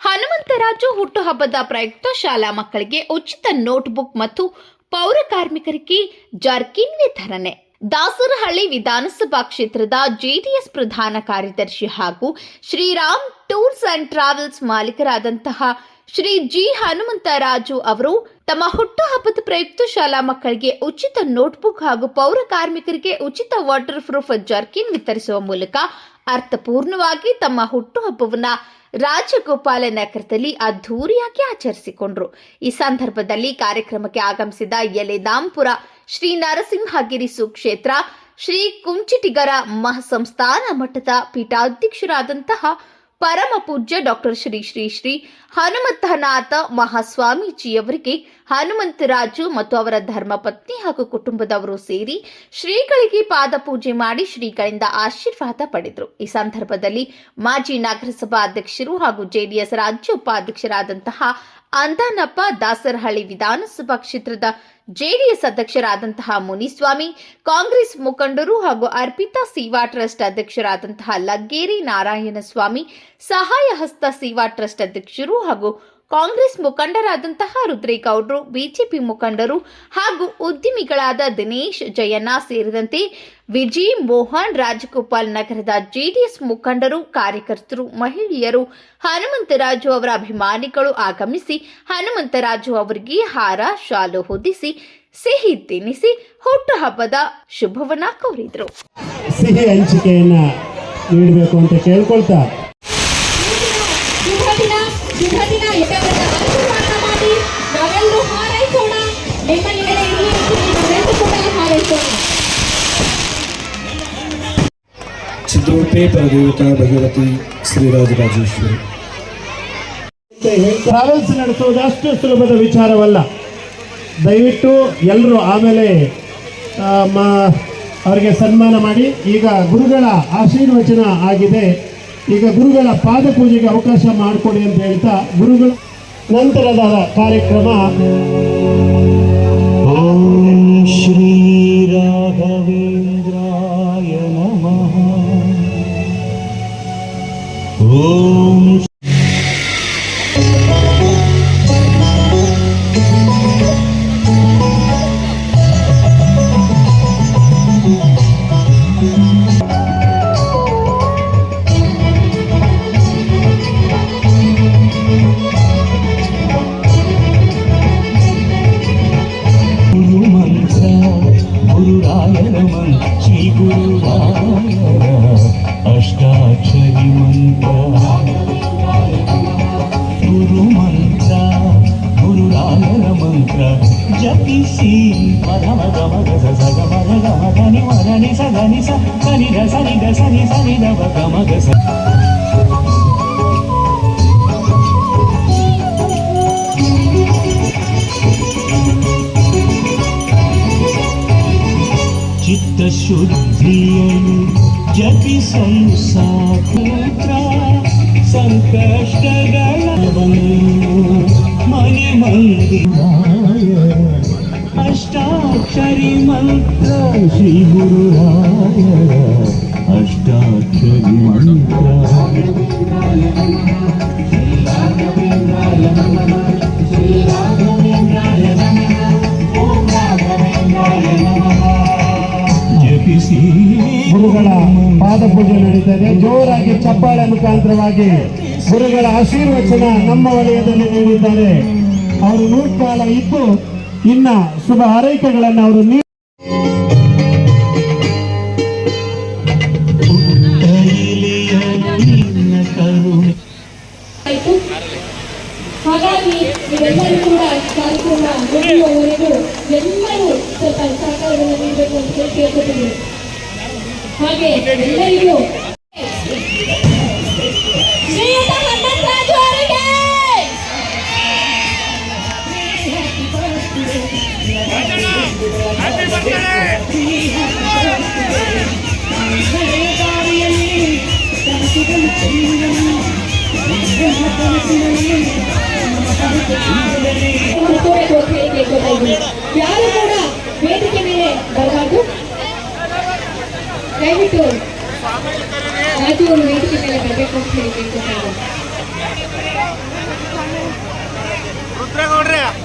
ಹನುಮಂತರಾಜು ಹುಟ್ಟುಹಬ್ಬದ ಪ್ರಯುಕ್ತ ಶಾಲಾ ಮಕ್ಕಳಿಗೆ ಉಚಿತ ನೋಟ್ಬುಕ್ ಮತ್ತು ಪೌರ ಕಾರ್ಮಿಕರಿಗೆ ಜಾರ್ಕಿನ್ ವಿತರಣೆ ದಾಸರಹಳ್ಳಿ ವಿಧಾನಸಭಾ ಕ್ಷೇತ್ರದ ಜೆಡಿಎಸ್ ಪ್ರಧಾನ ಕಾರ್ಯದರ್ಶಿ ಹಾಗೂ ಶ್ರೀರಾಮ್ ಟೂರ್ಸ್ ಅಂಡ್ ಟ್ರಾವೆಲ್ಸ್ ಮಾಲೀಕರಾದಂತಹ ಶ್ರೀ ಜಿ ಹನುಮಂತರಾಜು ಅವರು ತಮ್ಮ ಹುಟ್ಟುಹಬ್ಬದ ಪ್ರಯುಕ್ತ ಶಾಲಾ ಮಕ್ಕಳಿಗೆ ಉಚಿತ ನೋಟ್ಬುಕ್ ಹಾಗೂ ಪೌರ ಕಾರ್ಮಿಕರಿಗೆ ಉಚಿತ ವಾಟರ್ ಪ್ರೂಫ್ ಜರ್ಕಿನ್ ವಿತರಿಸುವ ಮೂಲಕ ಅರ್ಥಪೂರ್ಣವಾಗಿ ತಮ್ಮ ಹುಟ್ಟುಹಬ್ಬವನ್ನ ರಾಜಗೋಪಾಲ ನಗರದಲ್ಲಿ ಅದ್ಧೂರಿಯಾಗಿ ಆಚರಿಸಿಕೊಂಡ್ರು. ಈ ಸಂದರ್ಭದಲ್ಲಿ ಕಾರ್ಯಕ್ರಮಕ್ಕೆ ಆಗಮಿಸಿದ ಯಲೆದಾಂಪುರ ಶ್ರೀ ನರಸಿಂಹಗಿರಿ ಸುಕ್ಷೇತ್ರ, ಶ್ರೀ ಕುಂಚಿಟಿಗರ ಮಹಾಸಂಸ್ಥಾನ ಮಠದ ಪೀಠಾಧ್ಯಕ್ಷರಾದಂತಹ ಪರಮ ಪೂಜ್ಯ ಡಾಕ್ಟರ್ ಶ್ರೀ ಶ್ರೀ ಶ್ರೀ ಹನುಮಂತನಾಥ ಮಹಾಸ್ವಾಮೀಜಿಯವರಿಗೆ ಹನುಮಂತರಾಜು ಮತ್ತು ಅವರ ಧರ್ಮಪತ್ನಿ ಹಾಗೂ ಕುಟುಂಬದವರು ಸೇರಿ ಶ್ರೀಗಳಿಗೆ ಪಾದಪೂಜೆ ಮಾಡಿ ಶ್ರೀಗಳಿಂದ ಆಶೀರ್ವಾದ ಪಡೆದರು. ಈ ಸಂದರ್ಭದಲ್ಲಿ ಮಾಜಿ ನಗರಸಭಾ ಅಧ್ಯಕ್ಷರು ಹಾಗೂ ಜೆಡಿಎಸ್ ರಾಜ್ಯ ಉಪಾಧ್ಯಕ್ಷರಾದಂತಹ ಅಂದಾನಪ್ಪ ದಾಸರಹಳ್ಳಿ ವಿಧಾನಸಭಾ ಕ್ಷೇತ್ರದ ಜೆಡಿಎಸ್ ಅಧ್ಯಕ್ಷರಾದಂತಹ ಮುನಿಸ್ವಾಮಿ, ಕಾಂಗ್ರೆಸ್ ಮುಖಂಡರು ಹಾಗೂ ಅರ್ಪಿತಾ ಸೇವಾ ಟ್ರಸ್ಟ್ ಅಧ್ಯಕ್ಷರಾದಂತಹ ಲಗ್ಗೇರಿ ನಾರಾಯಣಸ್ವಾಮಿ ಸಹಾಯ ಹಸ್ತ ಸೇವಾ ಟ್ರಸ್ಟ್ ಅಧ್ಯಕ್ಷರು ಹಾಗೂ ಕಾಂಗ್ರೆಸ್ ಮುಖಂಡರಾದಂತಹ ರುದ್ರೇಗೌಡರು, ಬಿಜೆಪಿ ಮುಖಂಡರು ಹಾಗೂ ಉದ್ಯಮಿಗಳಾದ ದಿನೇಶ್ ಜಯಣ್ಣ ಸೇರಿದಂತೆ ವಿಜಯ್ ಮೋಹನ್, ರಾಜಗೋಪಾಲ್ ನಗರದ ಜೆಡಿಎಸ್ ಮುಖಂಡರು, ಕಾರ್ಯಕರ್ತರು, ಮಹಿಳೆಯರು, ಹನುಮಂತರಾಜು ಅವರ ಅಭಿಮಾನಿಗಳು ಆಗಮಿಸಿ ಹನುಮಂತರಾಜು ಅವರಿಗೆ ಹಾರ, ಶಾಲು ಹೊದಿಸಿ ಸಿಹಿ ತಿನ್ನಿಸಿ ಹುಟ್ಟುಹಬ್ಬದ ಶುಭವನ್ನ ಕೋರಿದರು. ಸಿಹಿ ಹಂಚಿಕೆಯನ್ನ ನೀಡಬೇಕು ಅಂತ ಕೇಳ್ಕೊಳ್ತಾ ದಿನ ಶುಭ ದಿನ ಎಲ್ಲವನ್ನ ಆಶೀರ್ವಾದ ಮಾಡಿ ನಾವೆಲ್ಲರೂ ಹಾರೈಸೋಣ ನಿಮ್ಮಲ್ಲಿ ಇರಲಿ ನಾವೆಲ್ಲರೂ ಕೂಡ ಹಾರೈಸೋಣ ಚಿತ್ರೂಪೆ ಪರದೇವತಾ ಭಗವತಿ ಶ್ರೀರಾಜರಾಜೇಶ್ವರಿ ಟ್ರಾವೆಲ್ಸ್ ನಡೆಸೋದು ಅಷ್ಟು ಸುಲಭದ ವಿಚಾರವಲ್ಲ. ದಯವಿಟ್ಟು ಎಲ್ಲರೂ ಆಮೇಲೆ ಅವರಿಗೆ ಸನ್ಮಾನ ಮಾಡಿ. ಈಗ ಗುರುಗಳ ಆಶೀರ್ವಚನ ಆಗಿದೆ. ಈಗ ಗುರುಗಳ ಪಾದ ಪೂಜೆಗೆ ಅವಕಾಶ ಮಾಡಿಕೊಡಿ ಅಂತ ಹೇಳ್ತಾ ಗುರುಗಳ ನಂತರದ ಕಾರ್ಯಕ್ರಮ. ಶ್ರೀ ರಾಘವೇಂದ್ರಾಯ ನಮಃ. ಓ ಮದ ಮದ ಮದ ಸ ಸ ಗ ಮದ ಗ ಮದ ನಿ ಮದ ನಿ ಸ ಗ ನಿ ಸ ಸ ನಿ ದ ಸ ನಿ ದ ಸ ನಿ ಸ ನಿ ದ ವ ಗ ಮ ಗ ಸ ಚಿತ್ತಶುದ್ಧಿಯನ್ನು ಜಪಿಸಲು ಸಾಕೂತ್ರ ಸಂಕಷ್ಟಗಳನ್ನು ಮನೆ ಮಂದಿರಾಯ ಅಷ್ಟಾಕ್ಷರಿ ಮಂತ್ರ ಶ್ರೀ ಗುರುರಾಯ ಅಷ್ಟಾಕ್ಷರಿ ಮಂತ್ರ ಜಪಿಸಿ. ಗುರುಗಳ ಪಾದ ಪೂಜೆ ನಡೀತದೆ. ಜೋರಾಗಿ ಚಪ್ಪಾಳೆ ಮುಖಾಂತರವಾಗಿ ಗುರುಗಳ ಆಶೀರ್ವಚನ ನಮ್ಮ ವಲಯದಲ್ಲಿ ನೀಡಿದ್ದಾರೆ. ಅವರು ನೂರು ಕಾಲ ಇದ್ದು ಇನ್ನ ಶುಭ ಹಾರೈಕೆಗಳನ್ನು ಅವರು ನೀ ನಿನ್ನ ಕೂಡ ಹಾಗೆ ಎಲ್ಲರಿಗೂ ಯಾರು ಕೂಡ ವೇದಿಕೆ ಮೇಲೆ ಬರಬಾರ್ದು ದಯವಿಟ್ಟು ರಾಜು ಅವರು ವೇದಿಕೆ ಮೇಲೆ ಬರಬೇಕು ಅಂತ ಹೇಳಿ ಕೇಳ್ಕೊತಾ ಇದ್ದೀನಿ ದಯವಿಟ್ಟು ವೇದಿಕೆ ಮೇಲೆ ಎಲ್ಲ ಗಣ್ಯರು ಕುತ್ಕೋಬೇಕು ಅಂತ ಹೇಳಿ ಕೇಳ್ಕೊತಾ ಇದ್ದೀನಿ ಈಗ ಕಾರ್ಯಕ್ರಮದ ಪರವಾಗಿ ಚಂದ್ರ ಅವರಿಗೆ ಮಾಲಾರ್ಪಣೆಯನ್ನ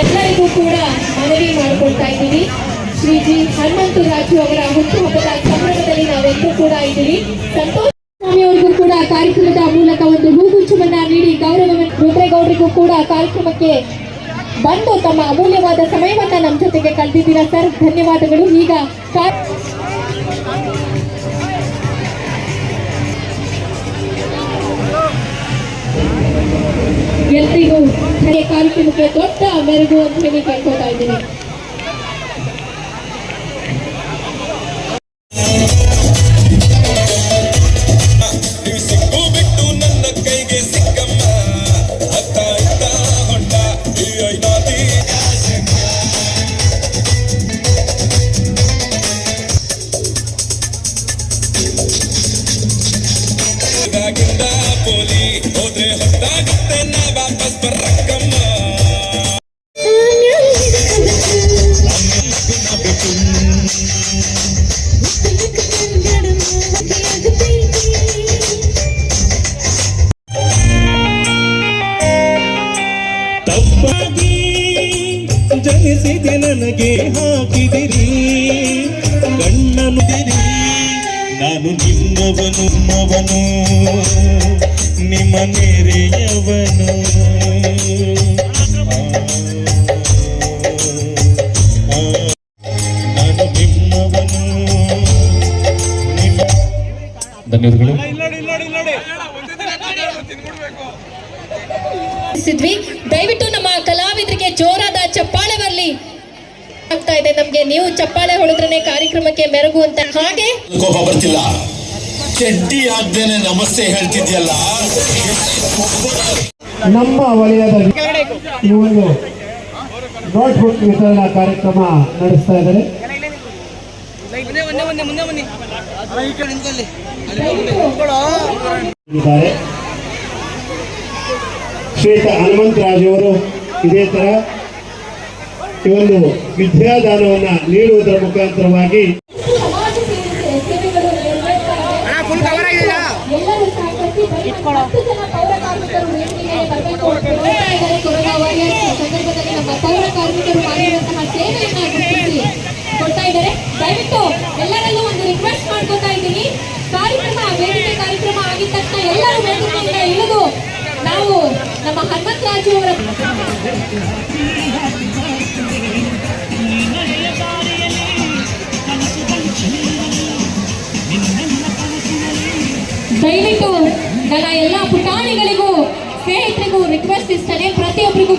ಎಲ್ಲರಿಗೂ ಕೂಡ ಮನವಿ ಮಾಡಿಕೊಳ್ತಾ ಇದ್ದೀವಿ ಶ್ರೀಜಿ ಹನುಮಂತು ರಾಜು ಅವರ ಹುಟ್ಟುಹಬ್ಬದ ಸಂಭ್ರಮದಲ್ಲಿ ನಾವೆಲ್ಲರೂ ಕೂಡ ಇದ್ದೀವಿ. ಸಂತೋಷ ಸ್ವಾಮಿ ಅವರಿಗೂ ಕೂಡ ಕಾರ್ಯಕ್ರಮದ ಮೂಲಕ ಒಂದು ಹೂಗುಚ್ಛವನ್ನ ನೀಡಿ ಗೌರವ ರುದ್ರೇಗೌಡರಿಗೂ ಕೂಡ ಕಾರ್ಯಕ್ರಮಕ್ಕೆ ಬಂದು ತಮ್ಮ ಅಮೂಲ್ಯವಾದ ಸಮಯವನ್ನ ನಮ್ಮ ಜೊತೆಗೆ ಕಳೆದಿದ್ದೀರಾ ಸರ್. ಧನ್ಯವಾದಗಳು. ಈಗ ಎಲ್ರಿಗೂ ಕಾರ್ಯಕ್ರಮಕ್ಕೆ ದೊಡ್ಡ ಮೆರುಗು ಅಂತ ಹೇಳಿ ಕೇಳ್ಕೊತಾ ಇದ್ದೀನಿ. ಹಾಕಿದಿರಿ ಗಣ್ಣನು ದಿರಿ ನಾನು ನಿಮ್ಮವನು ಮವನು ನಿಮ್ಮ ನೆರೆಯವನು. ಧನ್ಯವಾದಗಳು. ದಯವಿಟ್ಟು ನಮ್ಮ ಕಲಾವಿದರಿಗೆ ಜೋರಾದ ಇದೆ. ನಮ್ಗೆ ನೀವು ಚಪ್ಪಾಳೆ ಹೊಡೆದ್ರೆ ಕಾರ್ಯಕ್ರಮಕ್ಕೆ ಮೆರಗು ಅಂತ ಹಾಗೆ. ಕೋಪ ಬರ್ತಿಲ್ಲ. ಚಡ್ಡಿ ಆಗ್ದೇನೆ ನಮಸ್ತೆ ಹೇಳ್ತಿದ್ಯಲ್ಲ. ನಮ್ಮ ವಲಯದ ಈ ಒಂದು ನೋಟ್ಬುಕ್ ವಿತರಣಾ ಕಾರ್ಯಕ್ರಮ ನಡೆಸ್ತಾ ಇದ್ದಾರೆ. ಶ್ರೀಯುತ ಹನುಮಂತರಾಜ್ ಅವರು ಇದೇ ತರ ಈ ಒಂದು ವಿದ್ಯಾದಾನವನ್ನ ನೀಡುವುದರ ಮುಖಾಂತರವಾಗಿ ದಯವಿಟ್ಟು ಎಲ್ಲರಲ್ಲೂ ಒಂದು ರಿಕ್ವೆಸ್ಟ್ ಮಾಡ್ಕೊತಾ ಇದ್ದೀನಿ ಕಾರ್ಯಕ್ರಮ ವೇದಿಕೆ ಕಾರ್ಯಕ್ರಮ ಆಗಿದ ತಕ್ಷಣ ಎಲ್ಲರೂ ವೇದಿಕೆಯಿಂದ ಇಳಿದು ನಾವು ನಮ್ಮ ಹನುಮಂತರಾಜು ಅವರ ದಯವಿಟ್ಟು ನನ್ನ ಎಲ್ಲ ಪುಟಾಣಿಗಳಿಗೂ ಸ್ನೇಹಿತರಿಗೂ ರಿಕ್ವೆಸ್ಟ್ ಇಷ್ಟನೇ ಪ್ರತಿಯೊಬ್ಬರಿಗೂ